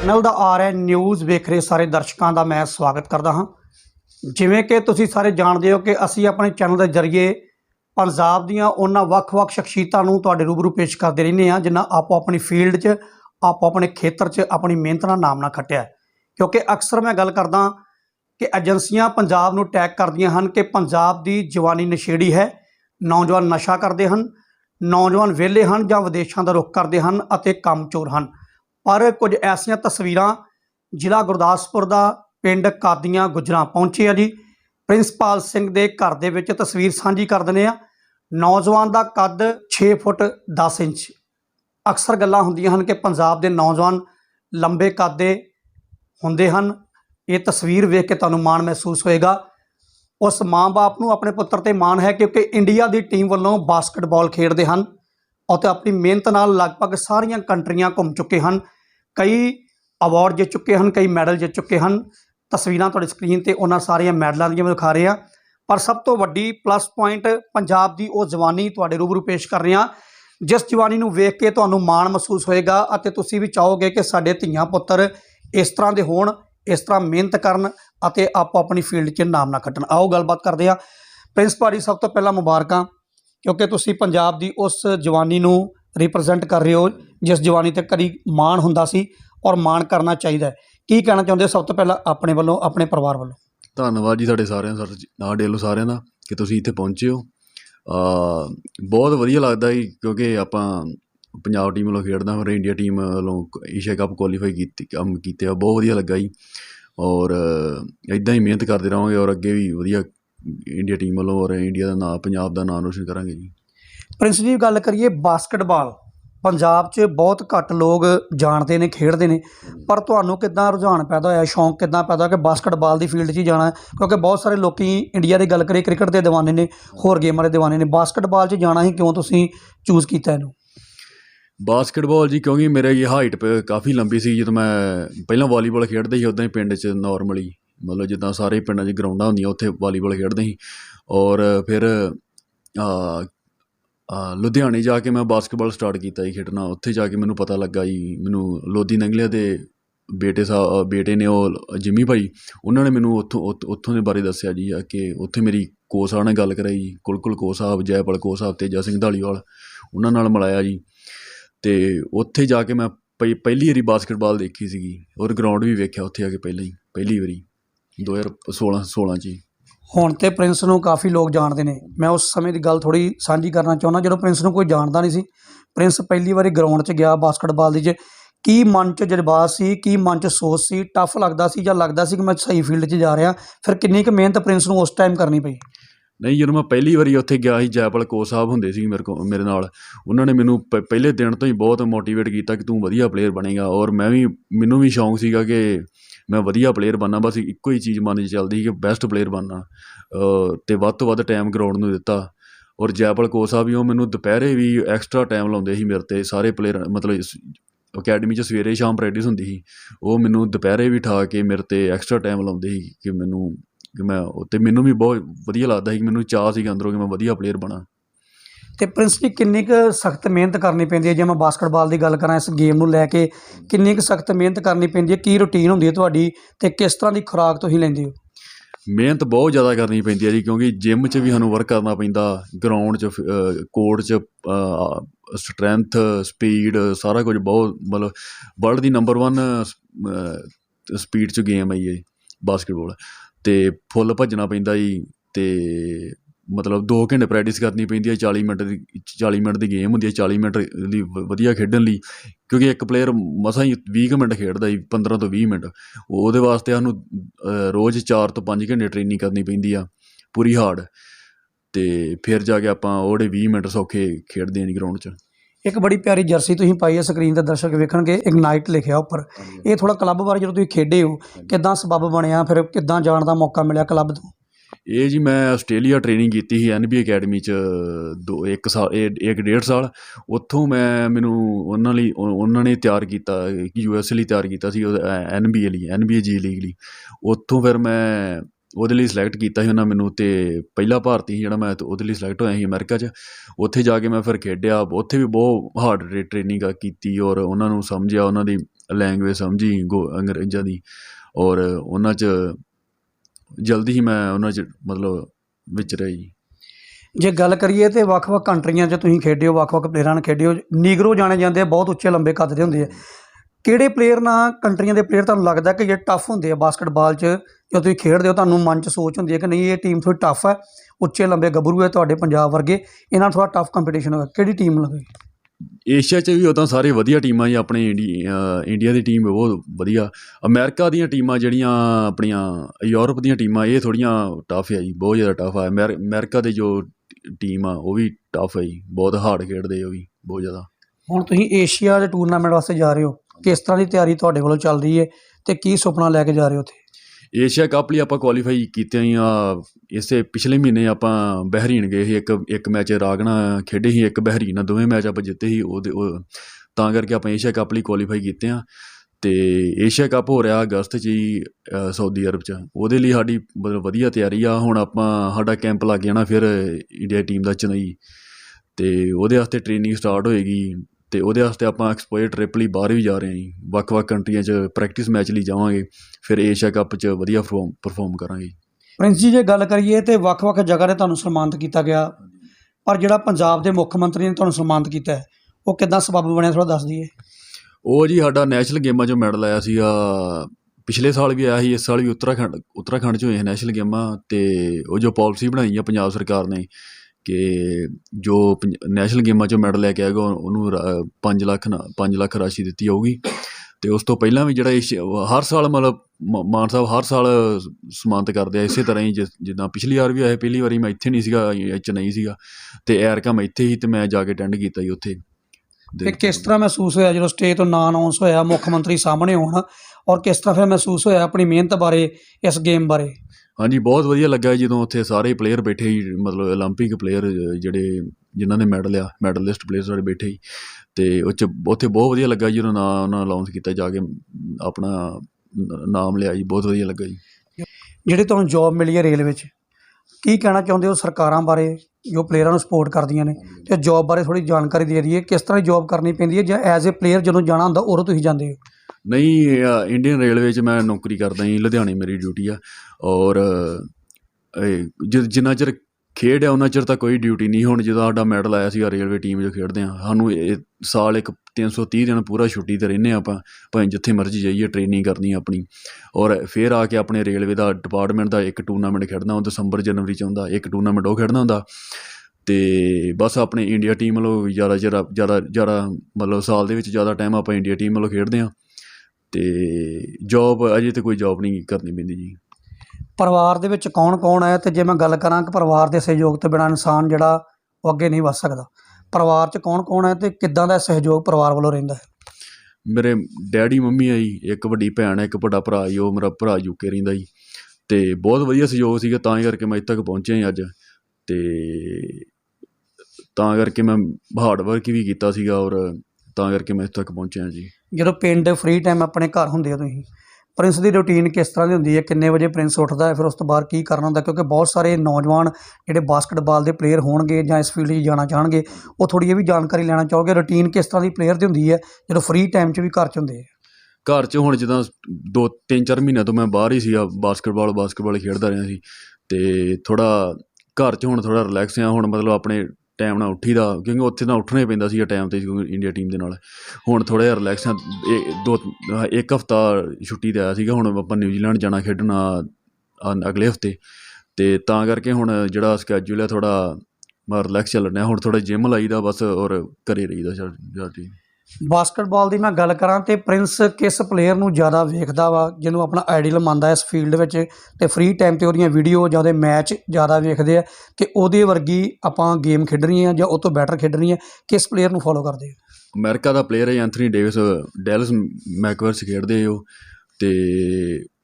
Channel ਦਾ ਆ ਰਿਹਾ news ਵੇਖ ਰਹੇ ਸਾਰੇ ਦਰਸ਼ਕਾਂ ਦਾ ਮੈਂ ਸਵਾਗਤ ਕਰਦਾ ਹਾਂ। ਜਿਵੇਂ ਕਿ ਤੁਸੀਂ ਸਾਰੇ ਜਾਣਦੇ ਹੋ ਕਿ ਅਸੀਂ ਆਪਣੇ ਚੈਨਲ ਦੇ ਜ਼ਰੀਏ ਪੰਜਾਬ ਦੀਆਂ ਉਹਨਾਂ ਵੱਖ-ਵੱਖ ਸ਼ਖਸੀਅਤਾਂ ਨੂੰ ਤੁਹਾਡੇ ਰੂਬਰੂ ਪੇਸ਼ ਕਰਦੇ ਰਹਿੰਦੇ ਹਾਂ, ਜਿਨ੍ਹਾਂ ਆਪੋ ਆਪਣੀ ਫੀਲਡ 'ਚ, ਆਪੋ ਆਪਣੇ ਖੇਤਰ 'ਚ ਆਪਣੀ ਮਿਹਨਤ ਨਾਲ ਨਾਮ ਨਾ ਖੱਟਿਆ ਕਿਉਂਕਿ ਅਕਸਰ ਮੈਂ ਗੱਲ ਕਰਦਾ ਕਿ ਏਜੰਸੀਆਂ ਪੰਜਾਬ ਨੂੰ ਟੈਗ ਕਰਦੀਆਂ ਹਨ ਕਿ ਪੰਜਾਬ ਦੀ ਜਵਾਨੀ ਨਸ਼ੇੜੀ ਹੈ, ਨੌਜਵਾਨ ਨਸ਼ਾ ਕਰਦੇ ਹਨ, ਨੌਜਵਾਨ ਵਿਹਲੇ ਹਨ ਜਾਂ ਵਿਦੇਸ਼ਾਂ ਦਾ ਰੁਖ ਕਰਦੇ ਹਨ ਅਤੇ ਕੰਮਚੋਰ ਹਨ। ਪਰ ਕੁਝ ਐਸੀਆਂ ਤਸਵੀਰਾਂ ਜ਼ਿਲ੍ਹਾ ਗੁਰਦਾਸਪੁਰ ਦਾ ਪਿੰਡ ਕਾਦੀਆਂ ਗੁਜਰਾਂ ਪਹੁੰਚੇ ਆ ਜੀ। ਪ੍ਰਿੰਸਪਾਲ ਸਿੰਘ ਦੇ ਘਰ ਦੇ ਵਿੱਚ ਤਸਵੀਰ ਸਾਂਝੀ ਕਰ ਦਿੰਦੇ ਆ। ਨੌਜਵਾਨ ਦਾ ਕੱਦ 6 ਫੁੱਟ 10 ਇੰਚ। ਅਕਸਰ ਗੱਲਾਂ ਹੁੰਦੀਆਂ ਹਨ ਕਿ ਪੰਜਾਬ ਦੇ ਨੌਜਵਾਨ ਲੰਬੇ ਕੱਦ ਦੇ ਹੁੰਦੇ ਹਨ। ਇਹ ਤਸਵੀਰ ਵੇਖ ਕੇ ਤੁਹਾਨੂੰ ਮਾਣ ਮਹਿਸੂਸ ਹੋਏਗਾ। ਉਸ ਮਾਂ-ਬਾਪ ਨੂੰ ਆਪਣੇ ਪੁੱਤਰ ਤੇ ਮਾਣ ਹੈ ਕਿਉਂਕਿ ਇੰਡੀਆ ਦੀ ਟੀਮ ਵੱਲੋਂ ਬਾਸਕਟਬਾਲ ਖੇਡਦੇ ਹਨ। ਅਤੇ ਆਪਣੀ ਮਿਹਨਤ ਨਾਲ ਲਗਭਗ ਸਾਰੀਆਂ ਕੰਟਰੀਆਂ ਘੁੰਮ ਚੁੱਕੇ ਹਨ। ਕਈ ਅਵਾਰਡ ਜਿੱਤ ਚੁੱਕੇ ਹਨ, ਕਈ ਮੈਡਲ ਜਿੱਤ ਚੁੱਕੇ ਹਨ। ਤਸਵੀਰਾਂ ਤੁਹਾਡੀ ਸਕਰੀਨ ਤੇ ਉਹਨਾਂ ਸਾਰੀਆਂ ਮੈਡਲਾਂ ਦੀਆਂ ਮੈਂ ਦਿਖਾ ਰਹੇ। ਹਾਂ ਪਰ ਸਭ ਤੋਂ ਵੱਡੀ ਪਲੱਸ ਪੁਆਇੰਟ ਪੰਜਾਬ ਦੀ ਉਹ ਜਵਾਨੀ ਤੁਹਾਡੇ ਰੂਬਰੂ ਪੇਸ਼ ਕਰ ਰਿਹਾ। ਜਿਸ ਜਵਾਨੀ ਨੂੰ ਵੇਖ ਕੇ ਤੁਹਾਨੂੰ ਮਾਣ ਮਹਿਸੂਸ ਹੋਏਗਾ ਅਤੇ ਤੁਸੀਂ ਵੀ ਚਾਹੋਗੇ ਕਿ ਸਾਡੇ ਧੀਆਂ ਪੁੱਤਰ ਇਸ ਤਰ੍ਹਾਂ ਦੇ ਹੋਣ, ਇਸ ਤਰ੍ਹਾਂ ਮਿਹਨਤ ਕਰਨ ਅਤੇ ਆਪੋ ਆਪਣੀ ਫੀਲਡ 'ਚ ਨਾਮ ਨਾ ਖੱਟਣ। ਆਓ ਗੱਲਬਾਤ ਕਰਦੇ ਹਾਂ। ਪ੍ਰਿੰਸੀਪਲ ਜੀ ਸਭ ਤੋਂ ਪਹਿਲਾਂ ਮੁਬਾਰਕਾਂ। ਕਿਉਂਕਿ ਤੁਸੀਂ ਪੰਜਾਬ ਦੀ ਉਸ ਜਵਾਨੀ ਨੂੰ ਰਿਪਰੈਜ਼ੈਂਟ ਕਰ ਰਹੇ ਹੋ, ਜਿਸ ਜਵਾਨੀ ਤੇ ਕਦੀ ਮਾਣ ਹੁੰਦਾ ਸੀ ਔਰ ਮਾਣ ਕਰਨਾ ਚਾਹੀਦਾ ਕੀ ਕਹਿਣਾ ਚਾਹੁੰਦੇ ਹੋ ਸਭ ਤੋਂ ਪਹਿਲਾਂ ਆਪਣੇ ਵੱਲੋਂ, ਆਪਣੇ ਪਰਿਵਾਰ ਵੱਲੋਂ? ਧੰਨਵਾਦ ਜੀ ਤੁਹਾਡੇ ਸਾਰਿਆਂ ਦਾ ਸਾਡੇ ਵੱਲੋਂ ਸਾਰਿਆਂ ਦਾ, ਕਿ ਤੁਸੀਂ ਇੱਥੇ ਪਹੁੰਚੇ ਹੋ। ਅ ਬਹੁਤ ਵਧੀਆ ਲੱਗਦਾ ਜੀ, ਕਿਉਂਕਿ ਆਪਾਂ ਪੰਜਾਬ ਟੀਮ ਵੱਲੋਂ ਖੇਡਦਾ ਹਾਂ ਇੰਡੀਆ ਟੀਮ ਵੱਲੋਂ ਏਸ਼ੀਆ ਕੱਪ ਕੁਆਲੀਫਾਈ ਕੀਤੀ, ਕੰਮ ਕੀਤੇ ਆ, ਬਹੁਤ ਵਧੀਆ ਲੱਗਾ ਜੀ। ਔਰ, ਇਦਾਂ ਹੀ ਮਿਹਨਤ ਕਰਦੇ ਰਹਾਂਗੇ, ਔਰ ਅੱਗੇ ਵੀ ਵਧੀਆ ਇੰਡੀਆ ਟੀਮ ਵੱਲੋਂ ਹੋ ਔਰ ਇੰਡੀਆ ਦਾ ਨਾਮ ਪੰਜਾਬ ਦਾ ਨਾਮ ਰੋਸ਼ਨ ਕਰਾਂਗੇ ਜੀ। ਪ੍ਰਿੰਸ ਜੀ ਗੱਲ ਕਰੀਏ ਬਾਸਕਟਬਾਲ। ਪੰਜਾਬ 'ਚ ਬਹੁਤ ਘੱਟ ਲੋਕ ਜਾਣਦੇ ਨੇ ਖੇਡਦੇ ਨੇ। ਪਰ ਤੁਹਾਨੂੰ ਕਿੱਦਾਂ ਰੁਝਾਨ ਪੈਦਾ ਹੋਇਆ? ਸ਼ੌਂਕ ਕਿੱਦਾਂ ਪੈਦਾ ਹੋਇਆ ਕਿ ਬਾਸਕਟਬਾਲ ਦੀ ਫੀਲਡ 'ਚ ਹੀ ਜਾਣਾ? ਕਿਉਂਕਿ ਬਹੁਤ ਸਾਰੇ ਲੋਕੀ ਇੰਡੀਆ ਦੀ ਗੱਲ ਕਰੀਏ ਕ੍ਰਿਕਟ ਦੇ دیਵਾਨੇ ਨੇ ਹੋਰ ਗੇਮਾਂ ਦੇ دیਵਾਨੇ ਨੇ। ਬਾਸਕਟਬਾਲ 'ਚ ਜਾਣਾ ਹੀ ਕਿਉਂ ਤੁਸੀਂ ਚੂਜ਼ ਕੀਤਾ ਇਹਨੂੰ? ਬਾਸਕਟਬਾਲ ਜੀ ਕਿਉਂਕਿ ਮੇਰੇ ਇਹ ਹਾਈਟ ਕਾਫੀ ਲੰਬੀ ਸੀ ਜਦੋਂ ਮੈਂ ਪਹਿਲਾਂ ਵਾਲੀਬਾਲ ਖੇਡਦਾ ਸੀ ਉਦਾਂ ਹੀ ਪਿੰਡ 'ਚ ਨਾਰਮਲੀ ਮਤਲਬ ਜਿੱਦਾਂ ਸਾਰੇ ਪਿੰਡਾਂ 'ਚ ਗਰਾਊਂਡਾਂ ਹੁੰਦੀਆਂ, ਉੱਥੇ ਵਾਲੀਬਾਲ ਖੇਡਦੇ ਸੀ। ਔਰ ਫਿਰ ਲੁਧਿਆਣੇ ਜਾ ਕੇ ਮੈਂ ਬਾਸਕਟਬਾਲ ਸਟਾਰਟ ਕੀਤਾ ਜੀ ਖੇਡਣਾ। ਉੱਥੇ ਜਾ ਕੇ ਮੈਨੂੰ ਪਤਾ ਲੱਗਾ ਜੀ, ਮੈਨੂੰ ਲੋਧੀ ਨੰਗਲਿਆ ਦੇ ਬੇਟੇ ਸਾ ਬੇਟੇ ਨੇ ਉਹ, ਜਿੰਮੀ ਭਾਈ, ਉਹਨਾਂ ਨੇ ਮੈਨੂੰ ਉੱਥੋਂ, ਉੱਥ- ਉੱਥੋਂ ਦੇ ਬਾਰੇ ਦੱਸਿਆ ਜੀ, ਆ ਕਿ ਉੱਥੇ ਮੇਰੀ ਕੋਚ ਸਾਹਿਬ ਨਾਲ ਗੱਲ ਕਰਾਈ ਜੀ, ਕੁਲਕੁਲ ਕੋਚ ਸਾਹਿਬ ਜੈਪਾਲ ਕੋਚ ਸਾਹਿਬ ਤੇਜਾ ਸਿੰਘ ਧਾਲੀਵਾਲ, ਉਹਨਾਂ ਨਾਲ ਮਿਲਾਇਆ ਜੀ। ਤੇ ਉੱਥੇ ਜਾ ਕੇ ਮੈਂ ਪਹਿਲੀ ਵਾਰੀ ਬਾਸਕਟਬਾਲ ਦੇਖੀ ਸੀਗੀ, ਔਰ ਗਰਾਊਂਡ ਵੀ ਵੇਖਿਆ ਉੱਥੇ ਆ ਕੇ ਪਹਿਲਾਂ ਹੀ, ਪਹਿਲੀ ਵਾਰੀ। 2016 16 ਚ ਹੀ। ਹੁਣ ਤੇ ਪ੍ਰਿੰਸ ਨੂੰ ਕਾਫੀ ਲੋਕ ਜਾਣਦੇ ਨੇ। ਮੈਂ ਉਸ ਸਮੇਂ ਦੀ ਗੱਲ ਥੋੜੀ ਸਾਂਝੀ ਕਰਨਾ ਚਾਹੁੰਦਾ ਜਦੋਂ ਪ੍ਰਿੰਸ ਨੂੰ ਕੋਈ ਜਾਣਦਾ ਨਹੀਂ ਸੀ। ਪ੍ਰਿੰਸ ਪਹਿਲੀ ਵਾਰੀ ਗਰਾਊਂਡ 'ਚ ਗਿਆ ਬਾਸਕਟਬਾਲ ਦੀ 'ਚ ਕੀ ਮਨ 'ਚ ਜਜ਼ਬਾਤ ਸੀ ਕੀ ਮਨ 'ਚ ਸੋਚ ਸੀ ਟਫ ਲੱਗਦਾ ਸੀ ਜਾਂ ਲੱਗਦਾ ਸੀ ਕਿ ਮੈਂ ਸਹੀ ਫੀਲਡ 'ਚ ਜਾ ਰਿਹਾ ਫਿਰ ਕਿੰਨੀ ਕੁ ਮਿਹਨਤ ਪ੍ਰਿੰਸ ਨੂੰ ਉਸ ਟਾਈਮ ਕਰਨੀ ਪਈ? ਨਹੀਂ ਜਦੋਂ ਮੈਂ ਪਹਿਲੀ ਵਾਰੀ ਉੱਥੇ ਗਿਆ ਸੀ ਜੈਪਾਲ ਕੋਚ ਸਾਹਿਬ ਹੁੰਦੇ ਸੀ ਮੇਰੇ ਕੋ ਮੇਰੇ ਨਾਲ ਉਹਨਾਂ ਨੇ ਮੈਨੂੰ ਪ- ਪਹਿਲੇ ਦਿਨ ਤੋਂ ਹੀ ਬਹੁਤ ਮੋਟੀਵੇਟ ਕੀਤਾ ਕਿ ਤੂੰ ਵਧੀਆ ਪਲੇਅਰ ਬਣੇਗਾ। ਔਰ ਮੈਂ ਵੀ ਮੈਨੂੰ ਵੀ ਸ਼ੌਂਕ ਸੀਗਾ ਕਿ ਮੈਂ ਵਧੀਆ ਪਲੇਅਰ ਬਣਨਾ, ਬਸ ਇੱਕੋ ਹੀ ਚੀਜ਼ ਮਨ 'ਚ ਚੱਲਦੀ ਸੀ ਕਿ ਬੈਸਟ ਪਲੇਅਰ ਬਣਨਾ। ਅਤੇ ਵੱਧ ਤੋਂ ਵੱਧ ਟਾਈਮ ਗਰਾਊਂਡ ਨੂੰ ਦਿੱਤਾ। ਔਰ ਜੈਪਾਲ ਕੋਚ ਸਾਹਿਬ ਵੀ, ਉਹ ਮੈਨੂੰ ਦੁਪਹਿਰੇ ਵੀ ਐਕਸਟਰਾ ਟਾਈਮ ਲਾਉਂਦੇ ਸੀ ਮੇਰੇ ਤੇ। ਸਾਰੇ ਪਲੇਅਰ ਮਤਲਬ ਅਕੈਡਮੀ 'ਚ ਸਵੇਰੇ ਸ਼ਾਮ ਪ੍ਰੈਕਟਿਸ ਹੁੰਦੀ ਸੀ। ਉਹ ਮੈਨੂੰ ਦੁਪਹਿਰੇ ਵੀ ਠਾ ਕੇ ਮੇਰੇ ਤੇ ਐਕਸਟਰਾ ਟਾਈਮ ਲਾਉਂਦੇ ਸੀ ਕਿ ਮੈਨੂੰ, ਕਿ ਮੈਂ ਤੇ ਮੈਨੂੰ ਵੀ ਬਹੁਤ ਵਧੀਆ ਲੱਗਦਾ ਸੀ ਕਿ ਮੈਨੂੰ ਚਾਹ ਸੀਗਾ ਅੰਦਰੋਂ ਕਿ ਮੈਂ ਵਧੀਆ ਪਲੇਅਰ ਬਣਾ। ਤੇ ਪ੍ਰਿੰਸ ਜੀ, ਕਿੰਨੀ ਕੁ ਸਖਤ ਮਿਹਨਤ ਕਰਨੀ ਪੈਂਦੀ ਹੈ? ਜੇ ਮੈਂ ਬਾਸਕਟਬਾਲ ਦੀ ਗੱਲ ਕਰਾਂ, ਇਸ ਗੇਮ ਨੂੰ ਲੈ ਕੇ ਕਿੰਨੀ ਕੁ ਸਖਤ ਮਿਹਨਤ ਕਰਨੀ ਪੈਂਦੀ ਹੈ? ਕੀ ਰੁਟੀਨ ਹੁੰਦੀ ਹੈ ਤੁਹਾਡੀ ਤੇ ਕਿਸ ਤਰ੍ਹਾਂ ਦੀ ਖੁਰਾਕ ਤੁਸੀਂ ਲੈਂਦੇ ਹੋ? ਮਿਹਨਤ ਬਹੁਤ ਜ਼ਿਆਦਾ ਕਰਨੀ ਪੈਂਦੀ ਹੈ ਜੀ, ਕਿਉਂਕਿ ਜਿਮ 'ਚ ਵੀ ਸਾਨੂੰ ਵਰਕ ਕਰਨਾ ਪੈਂਦਾ ਗਰਾਊਂਡ 'ਚ ਕੋਰਟ 'ਚ ਸਟਰੈਂਥ ਸਪੀਡ ਸਾਰਾ ਕੁਝ ਬਹੁਤ, ਮਤਲਬ ਵਰਲਡ ਦੀ ਨੰਬਰ 1 ਸਪੀਡ 'ਚ ਗੇਮ ਹੈ ਜੀ ਇਹ ਬਾਸਕਟਬਾਲ ਤੇ ਫੁੱਲ ਭੱਜਣਾ ਪੈਂਦਾ ਜੀ ਤੇ ਮਤਲਬ 2 ਘੰਟੇ ਪ੍ਰੈਕਟਿਸ ਕਰਨੀ ਪੈਂਦੀ ਹੈ 40 ਮਿੰਟ ਦੀ 40 ਮਿੰਟ ਦੀ ਗੇਮ ਹੁੰਦੀ ਹੈ 40 ਮਿੰਟ ਲਈ ਵਧੀਆ ਖੇਡਣ ਲਈ ਕਿਉਂਕਿ ਇੱਕ ਪਲੇਅਰ ਮਸਾਂ ਹੀ 20 ਕੁ ਮਿੰਟ ਖੇਡਦਾ ਜੀ 15 ਤੋਂ 20 ਮਿੰਟ। ਉਹਦੇ ਵਾਸਤੇ ਸਾਨੂੰ ਰੋਜ਼ 4 ਤੋਂ 5 ਘੰਟੇ ਟ੍ਰੇਨਿੰਗ ਕਰਨੀ ਪੈਂਦੀ ਆ ਪੂਰੀ ਹਾਰਡ ਤੇ ਫਿਰ ਜਾ ਕੇ ਆਪਾਂ ਉਹਦੇ 20 ਮਿੰਟ ਸੌਖੇ ਖੇਡਦੇ ਆਂ ਗਰਾਊਂਡ 'ਚ। ਇੱਕ ਬੜੀ ਪਿਆਰੀ ਜਰਸੀ ਤੁਸੀਂ ਪਾਈ ਹੈ ਸਕਰੀਨ ਤੇ ਦਰਸ਼ਕ ਵੇਖਣਗੇ ਇਗਨਾਈਟ ਲਿਖਿਆ ਉੱਪਰ। ਇਹ ਥੋੜਾ ਕਲੱਬ ਬਾਰੇ ਜਦੋਂ ਤੁਸੀਂ ਖੇਡੇ ਹੋ ਕਿਦਾਂ ਸਬੱਬ ਬਣਿਆ ਫਿਰ ਕਿਦਾਂ ਜਾਣ ਦਾ ਮੌਕਾ ਮਿਲਿਆ ਕਲੱਬ ਤੋਂ? ਇਹ ਜੀ ਮੈਂ ਆਸਟ੍ਰੇਲੀਆ ਟ੍ਰੇਨਿੰਗ ਕੀਤੀ ਸੀ ਐਨਬੀ ਅਕੈਡਮੀ 'ਚ, ਦੋ, ਇੱਕ ਸਾਲ ਇਹ- ਇੱਕ ਡੇਢ ਸਾਲ। ਉੱਥੋਂ ਮੈਂ, ਮੈਨੂੰ ਉਹਨਾਂ ਲਈ ਉਹਨਾਂ ਨੇ ਤਿਆਰ ਕੀਤਾ ਯੂਐਸ ਲਈ ਤਿਆਰ ਕੀਤਾ ਸੀ ਐਨਬੀਏ ਲਈ ਐਨਬੀਏ ਜੀ ਲੀਗ ਲਈ। ਉੱਥੋਂ ਫਿਰ ਮੈਂ ਉਹਦੇ ਲਈ ਸਿਲੈਕਟ ਕੀਤਾ ਸੀ ਉਹਨਾਂ ਮੈਨੂੰ, ਤੇ ਪਹਿਲਾ ਭਾਰਤੀ ਸੀ ਜਿਹੜਾ ਮੈਂ ਉਹਦੇ ਲਈ ਸਿਲੈਕਟ ਹੋਇਆ ਸੀ ਅਮਰੀਕਾ 'ਚ। ਉੱਥੇ ਜਾ ਕੇ ਮੈਂ ਫਿਰ ਖੇਡਿਆ, ਉੱਥੇ ਵੀ ਬਹੁਤ ਹਾਰਡ ਟ੍ਰੇਨਿੰਗ ਕੀਤੀ ਔਰ ਉਹਨਾਂ ਨੂੰ ਸਮਝਿਆ, ਉਹਨਾਂ ਦੀ ਲੈਂਗੁਏਜ ਸਮਝੀ, ਗੋ, ਅੰਗਰੇਜ਼ਾਂ ਦੀ। ਔਰ ਉਹਨਾਂ 'ਚ ਜਲਦੀ ਹੀ ਮੈਂ ਉਹਨਾਂ 'ਚ ਮਤਲਬ ਵਿੱਚ ਵਿਚਰਿਆ ਜੀ। ਜੇ ਗੱਲ ਕਰੀਏ ਤੇ ਵੱਖ-ਵੱਖ ਕੰਟਰੀਆਂ 'ਚ ਤੁਸੀਂ ਖੇਡਿਓ, ਵੱਖ-ਵੱਖ ਪਲੇਅਰਾਂ ਨਾਲ ਖੇਡਿਓ, ਨੀਗਰੋ ਜਾਣੇ ਜਾਂਦੇ ਆ, ਬਹੁਤ ਉੱਚੇ ਲੰਬੇ ਕੱਦ ਦੇ ਹੁੰਦੇ ਆ। ਕਿਹੜੇ ਪਲੇਅਰ ਨਾਲ, ਕੰਟਰੀਆਂ ਦੇ ਪਲੇਅਰ ਤੁਹਾਨੂੰ ਲੱਗਦਾ ਕਿ ਜੇ ਟਫ ਹੁੰਦੇ ਆ ਬਾਸਕਟਬਾਲ 'ਚ? ਜਦੋਂ ਤੁਸੀਂ ਖੇਡਦੇ ਹੋ, ਤੁਹਾਨੂੰ ਮਨ 'ਚ ਸੋਚ ਹੁੰਦੀ ਹੈ ਕਿ ਨਹੀਂ, ਇਹ ਟੀਮ ਥੋੜੀ ਟਫ ਹੈ, ਉੱਚੇ ਲੰਬੇ ਗੱਭਰੂ ਹੈ ਤੁਹਾਡੇ ਪੰਜਾਬ ਵਰਗੇ, ਇਹਨਾਂ ਨਾਲ ਥੋੜਾ ਟਫ ਕੰਪੀਟੀਸ਼ਨ ਹੋਗਾ ਕਿਹੜੀ ਟੀਮ ਲੱਗੇ ਏਸ਼ੀਆ 'ਚ ਵੀ ਉਦਾਂ ਸਾਰੇ ਵਧੀਆ ਟੀਮਾਂ ਜੀ ਆਪਣੇ ਇੰਡੀ- ਇੰਡੀਆ ਦੀ ਟੀਮ ਬਹੁਤ ਵਧੀਆ। ਅਮੈਰੀਕਾ ਦੀਆਂ ਟੀਮਾਂ ਜਿਹੜੀਆਂ ਆਪਣੀਆਂ ਯੂਰਪ ਦੀਆਂ ਟੀਮਾਂ, ਇਹ ਥੋੜ੍ਹੀਆਂ ਟਫ ਆ ਜੀ, ਬਹੁਤ ਜ਼ਿਆਦਾ ਟਫ ਆ। ਅਮੈਰ- ਅਮਰੀਕਾ ਦੇ ਜੋ ਟੀਮ ਆ, ਉਹ ਵੀ ਟਫ ਹੈ ਜੀ, ਬਹੁਤ ਹਾਰਡ ਖੇਡਦੇ ਉਹ ਵੀ, ਬਹੁਤ ਜ਼ਿਆਦਾ। ਹੁਣ ਤੁਸੀਂ ਏਸ਼ੀਆ ਦੇ ਟੂਰਨਾਮੈਂਟ ਵਾਸਤੇ ਜਾ ਰਹੇ ਹੋ, ਕਿਸ ਤਰ੍ਹਾਂ ਦੀ ਤਿਆਰੀ ਤੁਹਾਡੇ ਵੱਲੋਂ ਚੱਲ ਰਹੀ ਹੈ ਤੇ ਕੀ ਸੁਪਨਾ ਲੈ ਕੇ ਜਾ ਰਹੇ ਹੋ ਉੱਥੇ? ਏਸ਼ੀਆ ਕੱਪ ਲਈ ਆਪਾਂ ਕੁਆਲੀਫਾਈ ਕੀਤੇ ਹੀ ਆ। ਇਸੇ ਪਿਛਲੇ ਮਹੀਨੇ ਆਪਾਂ ਬਹਿਰੀਨ ਗਏ ਸੀ। ਇੱਕ ਇੱਕ ਮੈਚ ਰਾਗਣਾ ਖੇਡੇ ਸੀ। ਇੱਕ ਬਹਿਰੀਨ ਨਾਲ ਦੋਵੇਂ ਮੈਚ ਆਪਾਂ ਜਿੱਤੇ ਸੀ। ਉਹਦੇ, ਉਹ, ਤਾਂ ਕਰਕੇ ਆਪਾਂ ਏਸ਼ੀਆ ਕੱਪ ਲਈ ਕੁਆਲੀਫਾਈ ਕੀਤੇ ਆ। ਤੇ ਏਸ਼ੀਆ ਕੱਪ ਹੋ ਰਿਹਾ ਅਗਸਤ 'ਚ ਹੀ ਸਾਊਦੀ ਅਰਬ 'ਚ। ਉਹਦੇ ਲਈ ਸਾਡੀ ਮਤਲਬ ਵਧੀਆ ਤਿਆਰੀ ਆ। ਹੁਣ ਆਪਾਂ ਸਾਡਾ ਕੈਂਪ ਲੱਗ ਜਾਣਾ ਫਿਰ ਇੰਡੀਆ ਟੀਮ ਦਾ ਚੇਨਈ। ਤੇ ਉਹਦੇ ਵਾਸਤੇ ਟ੍ਰੇਨਿੰਗ ਸਟਾਰਟ ਹੋਏਗੀ। ਤੇ ਉਹਦੇ ਵਾਸਤੇ ਆਪਾਂ ਐਕਸਪੋਜ਼ਰ ਟ੍ਰਿਪ ਲਈ ਬਾਹਰ ਵੀ ਜਾ ਰਹੇ ਹਾਂ ਜੀ। ਵੱਖ-ਵੱਖ ਕੰਟਰੀਆਂ 'ਚ ਪ੍ਰੈਕਟਿਸ ਮੈਚ ਲਈ ਜਾਵਾਂਗੇ ਫਿਰ ਏਸ਼ੀਆ ਕੱਪ 'ਚ ਵਧੀਆ ਪਰਫਾਰਮ ਪਰਫਾਰਮ ਕਰਾਂਗੇ ਪ੍ਰਿੰਸ ਜੀ ਜੇ ਗੱਲ ਕਰੀਏ ਤੇ ਵੱਖ-ਵੱਖ ਜਗ੍ਹਾ ਤੇ ਤੁਹਾਨੂੰ ਸਨਮਾਨਿਤ ਕੀਤਾ ਗਿਆ ਪਰ ਜਿਹੜਾ ਪੰਜਾਬ ਦੇ ਮੁੱਖ ਮੰਤਰੀ ਨੇ ਤੁਹਾਨੂੰ ਸਨਮਾਨਿਤ ਕੀਤਾ ਹੈ ਉਹ ਕਿੱਦਾਂ ਸਬਬ ਬਣਿਆ ਥੋੜਾ ਦੱਸ ਦਈਏ। ਉਹ ਜੀ ਸਾਡਾ ਨੈਸ਼ਨਲ ਗੇਮਾਂ 'ਚੋਂ ਮੈਡਲ ਆਇਆ ਸੀਗਾ ਪਿਛਲੇ ਸਾਲ ਵੀ ਆਇਆ ਸੀ ਇਸ ਸਾਲ ਵੀ ਉੱਤਰਾਖੰਡ ਉੱਤਰਾਖੰਡ 'ਚ ਹੋਏ ਨੈਸ਼ਨਲ ਗੇਮਾਂ ਤੇ ਉਹ ਜੋ ਪਾਲਿਸੀ ਬਣਾਈ ਆ ਪੰਜਾਬ ਸਰਕਾਰ ਨੇ ਕਿ ਜੋ ਪੰਜ- ਨੈਸ਼ਨਲ ਗੇਮਾਂ 'ਚੋਂ ਮੈਡਲ ਲੈ ਕੇ ਆਏਗਾ ਉਹਨੂੰ 5 ਲੱਖ ਨਾ 5 ਲੱਖ ਰਾਸ਼ੀ ਦਿੱਤੀ ਜਾਊਗੀ। ਤੇ ਉਸ ਤੋਂ ਪਹਿਲਾਂ ਵੀ ਜਿਹੜਾ ਏਸ਼ੀਆ- ਹਰ ਸਾਲ ਮਤਲਬ ਮ- ਮਾਨ ਸਾਹਿਬ ਹਰ ਸਾਲ ਸਨਮਾਨਿਤ ਕਰਦੇ ਆ ਇਸੇ ਤਰ੍ਹਾਂ ਹੀ ਜਿਸ- ਜਿੱਦਾਂ ਪਿਛਲੀ ਵਾਰ ਵੀ ਆਏ ਪਹਿਲੀ ਵਾਰੀ ਮੈਂ ਇੱਥੇ ਨਹੀਂ ਸੀਗਾ ਇਹ 'ਚ ਨਹੀਂ ਸੀਗਾ। ਤੇ ਐਰਕਾ ਮੈਂ ਇੱਥੇ ਹੀ ਤੇ ਮੈਂ ਜਾ ਕੇ ਅਟੈਂਡ ਕੀਤਾ ਜੀ ਉੱਥੇ। ਤੇ ਕਿਸ ਤਰ੍ਹਾਂ ਮਹਿਸੂਸ ਹੋਇਆ ਜਦੋਂ ਸਟੇਜ ਤੋਂ ਨਾਂ ਅਨਾਉਂਸ ਹੋਇਆ ਮੁੱਖ ਮੰਤਰੀ ਸਾਹਮਣੇ ਹੋਣ ਔਰ ਕਿਸ ਤਰ੍ਹਾਂ ਫਿਰ ਮਹਿਸੂਸ ਹੋਇਆ ਆਪਣੀ ਮਿਹਨਤ ਬਾਰੇ ਇਸ ਗੇਮ ਬਾਰੇ? ਹਾਂਜੀ, ਬਹੁਤ ਵਧੀਆ ਲੱਗਾ ਜਦੋਂ ਉੱਥੇ ਸਾਰੇ ਪਲੇਅਰ ਬੈਠੇ ਸੀ, ਮਤਲਬ ਓਲੰਪਿਕ ਪਲੇਅਰ ਜਿਹੜੇ ਜਿਨ੍ਹਾਂ ਨੇ ਮੈਡਲ ਆ ਮੈਡਲਿਸਟ ਪਲੇਅਰ ਸਾਰੇ ਬੈਠੇ ਸੀ ਅਤੇ ਉਹ 'ਚ ਉੱਥੇ ਬਹੁਤ ਵਧੀਆ ਲੱਗਾ ਜੀ, ਉਹਨਾਂ ਨਾਂ ਉਹਨਾਂ ਅਨਾਊਂਸ ਕੀਤਾ ਜਾ ਕੇ, ਆਪਣਾ ਨਾਮ ਲਿਆ ਜੀ, ਬਹੁਤ ਵਧੀਆ ਲੱਗਾ ਜੀ। ਜਿਹੜੇ ਤੁਹਾਨੂੰ ਜੌਬ ਮਿਲੀ ਹੈ ਰੇਲ ਵਿੱਚ, ਕੀ ਕਹਿਣਾ ਚਾਹੁੰਦੇ ਹੋ ਸਰਕਾਰਾਂ ਬਾਰੇ, ਜੋ ਪਲੇਅਰਾਂ ਨੂੰ ਸਪੋਰਟ ਕਰਦੀਆਂ ਨੇ? ਤੇ ਜੌਬ ਬਾਰੇ ਥੋੜੀ ਜਾਣਕਾਰੀ ਦੇ ਦਈਏ, ਕਿਸ ਤਰ੍ਹਾਂ ਜੌਬ ਕਰਨੀ ਪੈਂਦੀ ਹੈ ਜਾਂ ਐਜ਼ ਅ ਪਲੇਅਰ ਜਦੋਂ ਜਾਣਾ ਹੁੰਦਾ, ਉਦੋਂ ਤੁਸੀਂ ਜਾਂਦੇ ਹੋ? ਨਹੀਂ ਇੰਡੀਅਨ ਰੇਲਵੇ 'ਚ ਮੈਂ ਨੌਕਰੀ ਕਰਦਾ ਜੀ, ਲੁਧਿਆਣੇ ਮੇਰੀ ਡਿਊਟੀ ਆ। ਔਰ ਜਿੰਨਾ ਚਿਰ ਖੇਡ ਆ, ਉਹਨਾਂ ਚਿਰ ਤਾਂ ਕੋਈ ਡਿਊਟੀ ਨਹੀਂ। ਹੁਣ ਜਦੋਂ ਸਾਡਾ ਮੈਡਲ ਆਇਆ ਸੀਗਾ ਰੇਲਵੇ ਟੀਮ 'ਚ ਖੇਡਦੇ ਆ, ਸਾਨੂੰ ਇਹ ਸਾਲ ਇੱਕ 330 ਦਿਨ ਪੂਰਾ ਛੁੱਟੀ ਤੇ ਰਹਿੰਦੇ ਹਾਂ ਆਪਾਂ, ਭਾਵੇਂ ਜਿੱਥੇ ਮਰਜ਼ੀ ਜਾਈਏ ਟ੍ਰੇਨਿੰਗ ਕਰਨੀ ਆਪਣੀ। ਔਰ ਫਿਰ ਆ ਕੇ ਆਪਣੇ ਰੇਲਵੇ ਦਾ ਡਿਪਾਰਟਮੈਂਟ ਦਾ ਇੱਕ ਟੂਰਨਾਮੈਂਟ ਖੇਡਣਾ, ਉਹ ਦਸੰਬਰ ਜਨਵਰੀ 'ਚ ਹੁੰਦਾ, ਇੱਕ ਟੂਰਨਾਮੈਂਟ ਉਹ ਖੇਡਣਾ ਹੁੰਦਾ। ਤੇ ਬਸ ਆਪਣੇ ਇੰਡੀਆ ਟੀਮ ਵੱਲੋਂ ਜ਼ਿਆਦਾ ਜ਼ਿਆਦਾ ਜ਼ਿਆਦਾ ਜ਼ਿਆਦਾ ਮਤਲਬ ਸਾਲ ਦੇ ਵਿੱਚ ਜ਼ਿਆਦਾ ਟਾਈਮ ਆਪਾਂ ਇੰਡੀਆ ਟੀਮ ਵੱਲੋਂ ਖੇਡਦੇ ਹਾਂ ਤੇ ਜੌਬ ਅਜੇ ਤੇ ਕੋਈ ਜੌਬ ਨਹੀਂ ਕਰਨੀ ਪੈਂਦੀ ਜੀ। ਪਰਿਵਾਰ ਦੇ ਵਿੱਚ ਕੌਣ ਕੌਣ ਹੈ ਤੇ ਜੇ ਮੈਂ ਗੱਲ ਕਰਾਂ ਕਿ ਪਰਿਵਾਰ ਦੇ ਸਹਿਯੋਗ ਤੋਂ ਬਿਨਾਂ ਇਨਸਾਨ ਜਿਹੜਾ ਉਹ ਅੱਗੇ ਨਹੀਂ ਵੱਧ ਸਕਦਾ ਪਰਿਵਾਰ 'ਚ ਕੌਣ ਕੌਣ ਹੈ ਤੇ ਕਿੱਦਾਂ ਦਾ ਸਹਿਯੋਗ ਪਰਿਵਾਰ ਵੱਲੋਂ ਰਹਿੰਦਾ ਹੈ? ਮੇਰੇ ਡੈਡੀ ਮੰਮੀ ਆ ਜੀ ਇੱਕ ਵੱਡੀ ਭੈਣ ਹੈ ਇੱਕ ਵੱਡਾ ਭਰਾ ਜੀ ਉਹ ਮੇਰਾ ਭਰਾ ਯੂਕੇ ਰਹਿੰਦਾ ਜੀ। ਤੇ ਬਹੁਤ ਵਧੀਆ ਸਹਿਯੋਗ ਸੀਗਾ ਤਾਂ ਹੀ ਕਰਕੇ ਮੈਂ ਇੱਥੇ ਤੱਕ ਪਹੁੰਚਿਆ ਜੀ ਅੱਜ। ਤੇ ਤਾਂ ਕਰਕੇ ਮੈਂ ਹਾਰਡ ਵਰਕ ਵੀ ਕੀਤਾ ਸੀਗਾ ਔਰ ਤਾਂ ਕਰਕੇ ਮੈਂ ਇੱਥੇ ਤੱਕ ਪਹੁੰਚਿਆ ਜੀ। ਜਦੋਂ ਪਿੰਡ ਫ੍ਰੀ ਟਾਈਮ ਆਪਣੇ ਘਰ ਹੁੰਦੇ ਹੋ ਤੁਸੀਂ ਪ੍ਰਿੰਸ ਦੀ ਰੁਟੀਨ ਕਿਸ ਤਰ੍ਹਾਂ ਦੀ ਹੁੰਦੀ ਹੈ? ਕਿੰਨੇ ਵਜੇ ਪ੍ਰਿੰਸ ਉੱਠਦਾ ਹੈ? ਫਿਰ ਉਸ ਤੋਂ ਬਾਅਦ ਕੀ ਕਰਨਾ ਹੁੰਦਾ? ਕਿਉਂਕਿ ਬਹੁਤ ਸਾਰੇ ਨੌਜਵਾਨ ਜਿਹੜੇ ਬਾਸਕਟਬਾਲ ਦੇ ਪਲੇਅਰ ਹੋਣਗੇ ਜਾਂ ਇਸ ਫੀਲਡ 'ਚ ਜਾਣਾ ਚਾਹਣਗੇ, ਉਹ ਥੋੜੀ ਇਹ ਵੀ ਜਾਣਕਾਰੀ ਲੈਣਾ ਚਾਹੋਗੇ? ਰੁਟੀਨ ਕਿਸ ਤਰ੍ਹਾਂ ਦੀ ਪਲੇਅਰ ਦੀ ਹੁੰਦੀ ਹੈ ਜਦੋਂ ਫ੍ਰੀ ਟਾਈਮ 'ਚ ਵੀ ਘਰ 'ਚ ਹੁੰਦੇ ਆ? ਘਰ 'ਚ ਹੁਣ ਜਿੱਦਾਂ ਦੋ, ਤਿੰਨ, ਚਾਰ ਮਹੀਨਿਆਂ ਤੋਂ ਮੈਂ ਬਾਹਰ ਹੀ ਸੀਗਾ ਬਾਸਕਟਬਾਲ ਬਾਸਕਟਬਾਲ ਖੇਡਦਾ ਰਿਹਾ ਸੀ। ਤੇ ਥੋੜਾ ਘਰ 'ਚ ਹੁਣ ਥੋੜਾ ਰਿਲੈਕਸ ਆ ਹੁਣ ਮਤਲਬ ਆਪਣੇ ਟਾਈਮ ਨਾਲ ਉੱਠੀਦਾ, ਕਿਉਂਕਿ ਉੱਥੇ ਤਾਂ ਉੱਠਣਾ ਹੀ ਪੈਂਦਾ ਸੀ ਟਾਈਮ ਤੇ ਕਿਉਂਕਿ ਇੰਡੀਆ ਟੀਮ ਦੇ ਨਾਲ। ਹੁਣ ਥੋੜਾ ਜਿਹਾ ਰਿਲੈਕਸ ਆ ਦੋ ਇੱਕ ਹਫਤਾ ਛੁੱਟੀ ਤੇ ਆਇਆ ਸੀਗਾ, ਹੁਣ ਆਪਾਂ ਨਿਊਜ਼ੀਲੈਂਡ ਜਾਣਾ ਖੇਡਣਾ ਆ ਅਗਲੇ ਹਫ਼ਤੇ। ਤੇ ਤਾਂ ਕਰਕੇ ਹੁਣ ਜਿਹੜਾ ਸਕੈਜੂਲ ਹੈ ਥੋੜਾ ਰਿਲੈਕਸ ਚੱਲ ਰਿਹਾ ਹੁਣ ਥੋੜਾ ਜਿਮ ਲਾਈਦਾ ਬਸ, ਔਰ ਘਰੇ ਰਹੀਦਾ ਜ਼ਿਆਦਾ ਬਾਸਕਟਬਾਲ ਦੀ ਮੈਂ ਗੱਲ ਕਰਾਂ ਤੇ ਪ੍ਰਿੰਸ ਕਿਸ ਪਲੇਅਰ ਨੂੰ ਜ਼ਿਆਦਾ ਵੇਖਦਾ ਵਾ ਜਿਹਨੂੰ ਆਪਣਾ ਆਈਡੀਅਲ ਮੰਨਦਾ ਇਸ ਫੀਲਡ ਵਿੱਚ ਤੇ ਫ੍ਰੀ ਟਾਈਮ ਤੇ ਉਹਦੀਆਂ ਵੀਡੀਓ ਜਾਂ ਉਹਦੇ ਮੈਚ ਜ਼ਿਆਦਾ ਵੇਖਦੇ ਆ ਕਿ ਉਹਦੇ ਵਰਗੀ ਆਪਾਂ ਗੇਮ ਖੇਡਣੀ ਹੈ ਜਾਂ ਉਹ ਤੋਂ ਬੈਟਰ ਖੇਡਣੀ ਹੈ ਕਿਸ ਪਲੇਅਰ ਨੂੰ ਫੋਲੋ ਕਰਦੇ ਆ? ਅਮਰੀਕਾ ਦਾ ਪਲੇਅਰ ਹੈ ਐਂਥਨੀ ਡੇਵਿਸ ਡੈਲਸ ਮੈਕਵਰਸ ਖੇਡਦੇ ਉਹ ਤੇ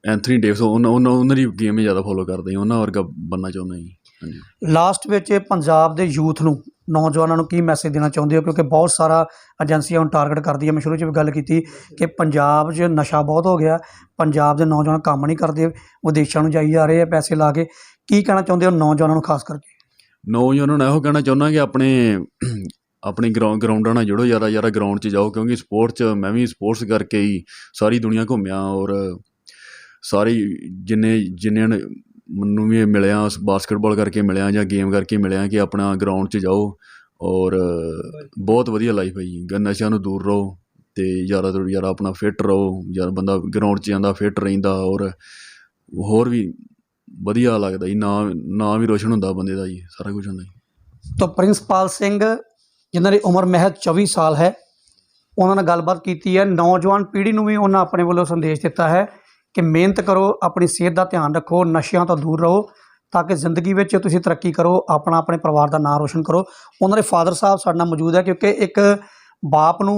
ਐਂਥਨੀ ਡੇਵਿਸ ਉਹਨਾਂ ਉਹਨਾਂ ਉਹਨਾਂ ਦੀ ਗੇਮ ਹੀ ਜ਼ਿਆਦਾ ਫੋਲੋ ਕਰਦੇ ਹਾਂ ਉਹਨਾਂ ਵਰਗਾ ਬੰਨਾ ਚਾਹੁੰਦਾ ਜੀ ਲਾਸਟ ਵਿੱਚ ਪੰਜਾਬ ਦੇ ਯੂਥ ਨੂੰ ਨੌਜਵਾਨਾਂ ਨੂੰ ਕੀ ਮੈਸੇਜ ਦੇਣਾ ਚਾਹੁੰਦੇ ਹੋ? ਕਿਉਂਕਿ ਬਹੁਤ ਸਾਰਾ ਏਜੰਸੀਆਂ ਹੁਣ ਟਾਰਗੇਟ ਕਰਦੀਆਂ ਮੈਂ ਸ਼ੁਰੂ 'ਚ ਵੀ ਗੱਲ ਕੀਤੀ ਕਿ ਪੰਜਾਬ 'ਚ ਨਸ਼ਾ ਬਹੁਤ ਹੋ ਗਿਆ। ਪੰਜਾਬ ਦੇ ਨੌਜਵਾਨ ਕੰਮ ਨਹੀਂ ਕਰਦੇ। ਵਿਦੇਸ਼ਾਂ ਨੂੰ ਜਾਈ ਜਾ ਰਹੇ ਆ ਪੈਸੇ ਲਾ ਕੇ। ਕੀ ਕਹਿਣਾ ਚਾਹੁੰਦੇ ਹੋ ਨੌਜਵਾਨਾਂ ਨੂੰ ਖਾਸ ਕਰਕੇ? ਨੌਜਵਾਨਾਂ ਨੂੰ ਇਹੋ ਕਹਿਣਾ ਚਾਹੁੰਦਾ ਕਿ ਆਪਣੇ ਆਪਣੇ ਗਰਾਊਂਡ ਗਰਾਊਂਡਾਂ ਨਾਲ ਜੁੜੋ। ਜ਼ਿਆਦਾ ਜ਼ਿਆਦਾ ਗਰਾਊਂਡ 'ਚ ਜਾਓ। ਕਿਉਂਕਿ ਸਪੋਰਟਸ 'ਚ ਮੈਂ ਵੀ ਸਪੋਰਟਸ ਕਰਕੇ ਹੀ ਸਾਰੀ ਦੁਨੀਆ ਘੁੰਮਿਆ ਔਰ ਸਾਰੀ ਜਿੰਨੇ ਜਿੰਨੇ ਮੈਨੂੰ ਵੀ ਮਿਲਿਆ, ਬਾਸਕਿਟਬਾਲ ਕਰਕੇ ਮਿਲਿਆ ਜਾਂ ਗੇਮ ਕਰਕੇ ਮਿਲਿਆ ਕਿ ਆਪਣਾ ਗਰਾਊਂਡ 'ਚ ਜਾਓ ਔਰ ਬਹੁਤ ਵਧੀਆ ਲਾਈਫ ਹੈ ਜੀ। ਨਸ਼ਿਆਂ ਨੂੰ ਦੂਰ ਰਹੋ ਅਤੇ ਜ਼ਿਆਦਾ ਤੋਂ ਜ਼ਿਆਦਾ ਆਪਣਾ ਫਿੱਟ ਰਹੋ, ਜਾਂ ਬੰਦਾ ਗਰਾਊਂਡ 'ਚ ਜਾਂਦਾ ਫਿੱਟ ਰਹਿੰਦਾ ਔਰ ਹੋਰ ਵੀ ਵਧੀਆ ਲੱਗਦਾ ਜੀ। ਨਾਂ ਨਾਂ ਵੀ ਰੋਸ਼ਨ ਹੁੰਦਾ ਬੰਦੇ ਦਾ ਜੀ, ਸਾਰਾ ਕੁਝ ਹੁੰਦਾ ਜੀ। ਤਾਂ ਪ੍ਰਿੰਸਪਾਲ ਸਿੰਘ, ਜਿਨ੍ਹਾਂ ਦੀ ਉਮਰ ਮਹਿਜ਼ 24 ਸਾਲ ਹੈ, ਉਹਨਾਂ ਨਾਲ ਗੱਲਬਾਤ ਕੀਤੀ ਹੈ। ਨੌਜਵਾਨ ਪੀੜ੍ਹੀ ਨੂੰ ਵੀ ਉਹਨਾਂ ਆਪਣੇ ਵੱਲੋਂ ਸੰਦੇਸ਼ ਦਿੱਤਾ ਹੈ ਕਿ ਮਿਹਨਤ ਕਰੋ ਆਪਣੀ ਸਿਹਤ ਦਾ ਧਿਆਨ ਰੱਖੋ ਨਸ਼ਿਆਂ ਤੋਂ ਦੂਰ ਰਹੋ ਤਾਂ ਕਿ ਜ਼ਿੰਦਗੀ ਵਿੱਚ ਤੁਸੀਂ ਤਰੱਕੀ ਕਰੋ ਆਪਣਾ ਆਪਣੇ ਪਰਿਵਾਰ ਦਾ ਨਾਮ ਰੋਸ਼ਨ ਕਰੋ। ਉਹਨਾਂ ਦੇ ਫਾਦਰ ਸਾਹਿਬ ਸਾਡੇ ਨਾਲ ਮੌਜੂਦ ਹੈ ਕਿਉਂਕਿ ਇੱਕ ਬਾਪ ਨੂੰ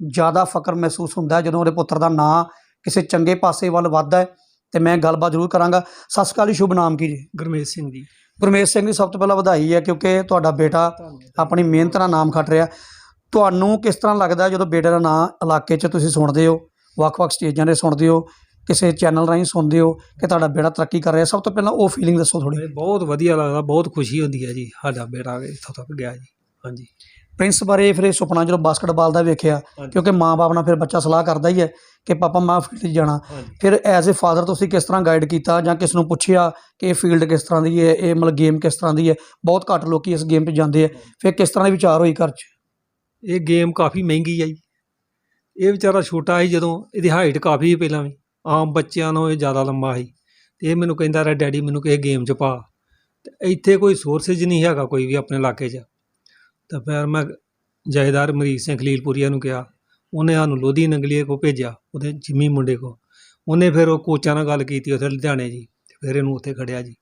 ਜ਼ਿਆਦਾ ਫਕਰ ਮਹਿਸੂਸ ਹੁੰਦਾ ਜਦੋਂ ਉਹਦੇ ਪੁੱਤਰ ਦਾ ਨਾਂ ਕਿਸੇ ਚੰਗੇ ਪਾਸੇ ਵੱਲ ਵੱਧਦਾ ਹੈ ਤੇ ਮੈਂ ਗੱਲਬਾਤ ਜ਼ਰੂਰ ਕਰਾਂਗਾ। ਸਤਿ ਸ਼੍ਰੀ ਅਕਾਲ ਜੀ ਸ਼ੁਭ ਨਾਮ ਕੀ ਜੀ? ਗੁਰਮੇਜ ਸਿੰਘ ਜੀ। ਗੁਰਮੇਸ਼ ਸਿੰਘ ਜੀ ਸਭ ਤੋਂ ਪਹਿਲਾਂ ਵਧਾਈ ਹੈ ਕਿਉਂਕਿ ਤੁਹਾਡਾ ਬੇਟਾ ਆਪਣੀ ਮਿਹਨਤ ਨਾਲ ਨਾਮ ਖੱਟ ਰਿਹਾ। ਤੁਹਾਨੂੰ ਕਿਸ ਤਰ੍ਹਾਂ ਲੱਗਦਾ ਜਦੋਂ ਬੇਟੇ ਦਾ ਨਾਂ ਇਲਾਕੇ 'ਚ ਤੁਸੀਂ ਸੁਣਦੇ ਹੋ ਵੱਖ-ਵੱਖ ਸਟੇਜਾਂ 'ਤੇ ਸੁਣਦੇ ਹੋ ਕਿਸੇ ਚੈਨਲ ਰਾਹੀਂ ਸੁਣਦੇ ਹੋ ਕਿ ਤੁਹਾਡਾ ਬੇਟਾ ਤਰੱਕੀ ਕਰ ਰਿਹਾ ਸਭ ਤੋਂ ਪਹਿਲਾਂ ਉਹ ਫੀਲਿੰਗ ਦੱਸੋ ਥੋੜੀ ਬਹੁਤ ਵਧੀਆ ਲੱਗਦਾ ਬਹੁਤ ਖੁਸ਼ੀ ਹੁੰਦੀ ਹੈ ਜੀ ਸਾਡਾ ਬੇਟਾ ਇੱਥੋਂ ਤੱਕ ਗਿਆ ਜੀ ਹਾਂਜੀ। ਪ੍ਰਿੰਸ ਬਾਰੇ ਫਿਰ ਇਹ ਸੁਪਨਾ ਜਦੋਂ ਬਾਸਕਟਬਾਲ ਦਾ ਵੇਖਿਆ। ਕਿਉਂਕਿ ਮਾਂ-ਬਾਪ ਨਾਲ ਫਿਰ ਬੱਚਾ ਸਲਾਹ ਕਰਦਾ ਹੀ ਹੈ ਕਿ ਪਾਪਾ ਮੈਂ ਫੀਲਡ 'ਚ ਜਾਣਾ। ਫਿਰ ਐਜ਼ ਅ ਫਾਦਰ ਤੁਸੀਂ ਕਿਸ ਤਰ੍ਹਾਂ ਗਾਈਡ ਕੀਤਾ ਜਾਂ ਕਿਸ ਨੂੰ ਪੁੱਛਿਆ ਕਿ ਇਹ ਫੀਲਡ ਕਿਸ ਤਰ੍ਹਾਂ ਦੀ ਹੈ ਇਹ ਮਤਲਬ ਗੇਮ ਕਿਸ ਤਰ੍ਹਾਂ ਦੀ ਹੈ? ਬਹੁਤ ਘੱਟ ਲੋਕੀ ਇਸ ਗੇਮ 'ਚ ਜਾਂਦੇ ਆ। ਫਿਰ ਕਿਸ ਤਰ੍ਹਾਂ ਦੇ ਵਿਚਾਰ ਹੋਈ ਘਰ 'ਚ? ਇਹ ਗੇਮ ਕਾਫੀ ਮਹਿੰਗੀ ਹੈ ਜੀ। ਇਹ ਵਿਚਾਰਾ ਛੋਟਾ ਸੀ ਜਦੋਂ ਇਹਦੀ ਹਾਈਟ ਕਾਫੀ ਪਹਿਲਾਂ ਵੀ। ਆਮ ਬੱਚਿਆਂ ਨਾਲੋਂ ਇਹ ਜ਼ਿਆਦਾ ਲੰਮਾ ਸੀ। ਤੇ ਇਹ ਮੈਨੂੰ ਕਹਿੰਦਾ ਰਿਹਾ, ਡੈਡੀ, ਮੈਨੂੰ ਕਿਸੇ ਗੇਮ 'ਚ ਪਾ। ਤੇ ਇੱਥੇ ਕੋਈ ਸੋਰਸੇਜ ਨਹੀਂ ਹੈਗਾ ਕੋਈ ਵੀ ਆਪਣੇ ਇਲਾਕੇ 'ਚ। ਤਾਂ ਫਿਰ ਮੈਂ ਜੈਦਾਰ ਮਰੀਕ ਸਿੰਘ ਖਲੀਲਪੁਰੀਆ ਨੂੰ ਕਿਹਾ, ਉਹਨੇ ਸਾਨੂੰ ਲੋਧੀ ਨੰਗਲੀਏ ਕੋ ਭੇਜਿਆ, ਉਹਦੇ ਜਿੰਮੀ ਮੁੰਡੇ ਕੋ ਉਹਨੇ ਫਿਰ ਉਹ ਕੋਚਾਂ ਨਾਲ ਗੱਲ ਕੀਤੀ ਉੱਥੇ ਲੁਧਿਆਣੇ ਜੀ ਫਿਰ ਇਹਨੂੰ ਉੱਥੇ ਖੜਿਆ ਜੀ।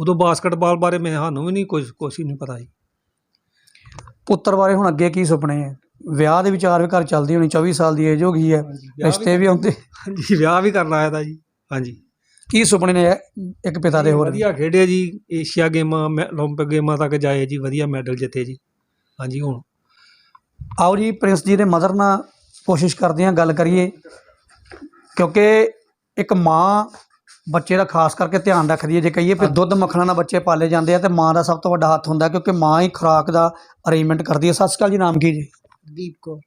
ਉਦੋਂ ਬਾਸਕਟਬਾਲ ਬਾਰੇ ਮੈਂ ਸਾਨੂੰ ਵੀ ਨਹੀਂ ਕੁਝ ਕੁਛ ਨਹੀਂ ਪਤਾ ਜੀ। ਪੁੱਤਰ ਬਾਰੇ ਹੁਣ ਅੱਗੇ ਕੀ ਸੁਪਨੇ ਹੈ ਵਿਆਹ ਦੇ ਵਿਚਾਰ ਵੀ ਘਰ ਚੱਲਦੀ ਹੋਣੀ 24 ਸਾਲ ਦੀ ਏਜ ਹੋ ਗਈ ਹੈ ਰਿਸ਼ਤੇ ਵੀ ਆਉਂਦੇ ਹਾਂਜੀ ਵਿਆਹ ਵੀ ਕਰਨ ਆਇਆ ਤਾਂ ਜੀ ਹਾਂਜੀ ਕੀ ਸੁਪਨੇ ਨੇ ਇੱਕ ਪਿਤਾ ਦੇ ਹੋਰ ਵਧੀਆ ਖੇਡਿਆ ਜੀ ਏਸ਼ੀਆ ਗੇਮਾਂ ਮੈ- 올림픽 ਗੇਮਾਂ ਤੱਕ ਜਾਏ ਜੀ ਵਧੀਆ ਮੈਡਲ ਜਿੱਤੇ ਜੀ ਹਾਂਜੀ ਹੁਣ ਆਓ ਜੀ ਪ੍ਰਿੰਸ ਜੀ ਦੇ ਮਦਰ ਨਾਲ ਕੋਸ਼ਿਸ਼ ਕਰਦੇ ਹਾਂ ਗੱਲ ਕਰੀਏ ਕਿਉਂਕਿ ਇੱਕ ਮਾਂ ਬੱਚੇ ਦਾ ਖਾਸ ਕਰਕੇ ਧਿਆਨ ਰੱਖਦੀ ਹੈ ਜੇ ਕਹੀਏ ਵੀ ਦੁੱਧ ਮੱਖਣਾ ਨਾਲ ਬੱਚੇ ਪਾਲੇ ਜਾਂਦੇ ਆ ਤੇ ਮਾਂ ਦਾ ਸਭ ਤੋਂ ਵੱਡਾ ਹੱਥ ਹੁੰਦਾ ਕਿਉਂਕਿ ਮਾਂ ਹੀ ਖੁਰਾਕ ਦਾ ਅਰੇਂਜਮੈਂਟ ਕਰਦੀ ਹੈ ਸਤਿ ਸ਼੍ਰੀ ਅਕਾਲ ਜੀ ਨਾਮ ਕੀ ਜੀ ਦੀਪ ਕੋ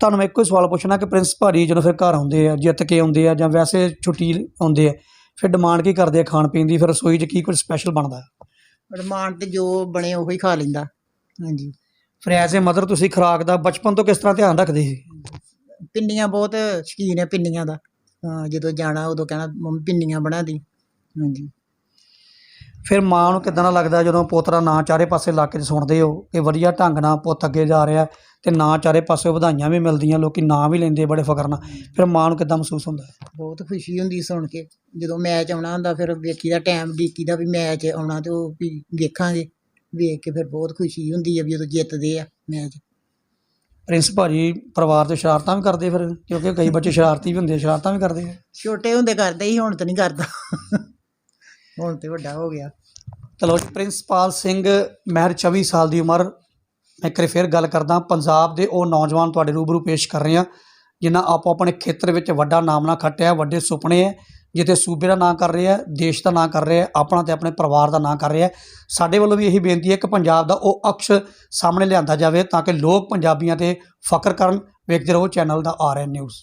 ਤੁਹਾਨੂੰ ਮੈਂ ਇੱਕੋ ਹੀ ਸਵਾਲ ਪੁੱਛਣਾ ਕਿ ਪ੍ਰਿੰਸ ਭਾਰੀ ਜਦੋਂ ਫਿਰ ਘਰ ਆਉਂਦੇ ਆ ਜਿੱਤ ਕੇ ਆਉਂਦੇ ਆ ਜਾਂ ਵੈਸੇ ਛੁੱਟੀ ਆਉਂਦੇ ਆ ਫਿਰ ਡਿਮਾਂਡ ਕੀ ਕਰਦੇ ਆ ਖਾਣ ਪੀਣ ਦੀ? ਫਿਰ ਰਸੋਈ 'ਚ ਕੀ ਕੁਝ ਸਪੈਸ਼ਲ ਬਣਦਾ? ਹੈ ਰਿਮਾਂਡ ਤੇ ਜੋ ਬਣੇ ਉਹੀ ਖਾ ਲੈਂਦਾ। ਹਾਂਜੀ। ਫਿਰ ਐਜ਼ ਮਦਰ ਤੁਸੀਂ ਖੁਰਾਕ ਦਾ ਬਚਪਨ ਤੋਂ ਕਿਸ ਤਰ੍ਹਾਂ ਧਿਆਨ ਰੱਖਦੇ ਸੀ? ਪਿੰਨੀਆਂ ਬਹੁਤ ਸ਼ੌਕੀਨ ਹੈ ਪਿੰਨੀਆਂ ਦਾ। ਹਾਂ ਜਦੋਂ ਜਾਣਾ ਉਦੋਂ ਕਹਿਣਾ ਮੰਮੀ ਪਿੰਨੀਆਂ ਬਣਾ ਦੀ। ਹਾਂਜੀ। ਫਿਰ ਮਾਂ ਨੂੰ ਕਿਦਾਂ ਦਾ ਲੱਗਦਾ ਜਦੋਂ ਪੋਤਰਾ ਨਾਂ ਚਾਰੇ ਪਾਸੇ ਇਲਾਕੇ 'ਚ ਸੁਣਦੇ ਹੋ ਕਿ ਵਧੀਆ ਢੰਗ ਨਾਲ ਪੁੱਤ ਅੱਗੇ ਜਾ ਰਿਹਾ ਤੇ ਨਾਂ ਚਾਰੇ ਪਾਸੇ ਵਧਾਈਆਂ ਵੀ ਮਿਲਦੀਆਂ ਲੋਕੀ ਨਾਂ ਵੀ ਲੈਂਦੇ ਬੜੇ ਫਕਰ ਨਾਲ। ਫਿਰ ਮਾਂ ਨੂੰ ਕਿਦਾਂ ਮਹਿਸੂਸ ਹੁੰਦਾ ਹੈ? ਬਹੁਤ ਖੁਸ਼ੀ ਹੁੰਦੀ ਸੁਣ ਕੇ। ਜਦੋਂ ਮੈਚ ਆਉਣਾ ਹੁੰਦਾ ਫਿਰ ਵੇਖੀ ਦਾ ਟਾਈਮ ਡੀਕੀ ਦਾ ਵੀ ਮੈਚ ਆਉਣਾ ਤੇ ਉਹ ਵੀ ਵੇਖਾਂਗੇ। ਵੇਖ ਕੇ ਫਿਰ ਬਹੁਤ ਖੁਸ਼ੀ ਹੁੰਦੀ ਹੈ ਵੀ ਜਦੋਂ ਜਿੱਤਦੇ ਆ ਮੈਚ। ਪ੍ਰਿੰਸ ਭਾਜੀ ਪਰਿਵਾਰ ਤੇ ਸ਼ਰਾਰਤਾਂ ਵੀ ਕਰਦੇ ਫਿਰ? ਕਿਉਂਕਿ ਕਈ ਬੱਚੇ ਸ਼ਰਾਰਤੀ ਵੀ ਹੁੰਦੇ ਸ਼ਰਾਰਤਾਂ ਵੀ ਕਰਦੇ ਆ। ਛੋਟੇ ਹੁੰਦੇ ਕਰਦੇ ਹੀ ਹੁਣ ਤਾਂ ਨਹੀਂ ਕਰਦਾ। ਹੁਣ ਤੇ ਵੱਡਾ ਹੋ ਗਿਆ। ਚਲੋ ਪ੍ਰਿੰਸਪਾਲ ਸਿੰਘ, ਮਹਿਰ 24 ਸਾਲ ਦੀ ਉਮਰ। ਮੈਂ ਇੱਕ ਫਿਰ ਗੱਲ ਕਰਦਾ, ਪੰਜਾਬ ਦੇ ਉਹ ਨੌਜਵਾਨ ਤੁਹਾਡੇ ਰੂਬਰੂ ਪੇਸ਼ ਕਰ ਰਹੇ ਹਾਂ, ਜਿਨ੍ਹਾਂ ਆਪੋ ਆਪਣੇ ਖੇਤਰ ਵਿੱਚ ਵੱਡਾ ਨਾਮ ਨਾ ਖੱਟਿਆ, ਵੱਡੇ ਸੁਪਨੇ ਹੈ, ਜਿੱਥੇ ਸੂਬੇ ਦਾ ਨਾਂ ਕਰ ਰਹੇ ਆ ਦੇਸ਼ ਦਾ ਨਾਂ ਕਰ ਰਹੇ ਆ ਆਪਣਾ ਤੇ ਆਪਣੇ ਪਰਿਵਾਰ ਦਾ ਨਾਂ ਕਰ ਰਹੇ ਆ ਸਾਡੇ ਵੱਲੋਂ ਵੀ ਇਹੀ ਬੇਨਤੀ ਹੈ ਕਿ ਪੰਜਾਬ ਦਾ ਉਹ ਅਕਸ਼ ਸਾਹਮਣੇ ਲਿਆਂਦਾ ਜਾਵੇ, ਤਾਂ ਕਿ ਲੋਕ ਪੰਜਾਬੀਆਂ ਤੇ ਫਖਰ ਕਰਨ। ਵੇਖਦੇ ਰਹੋ, ਚੈਨਲ ਦਾ ਆਰ ਐਨ ਨਿਊਜ਼।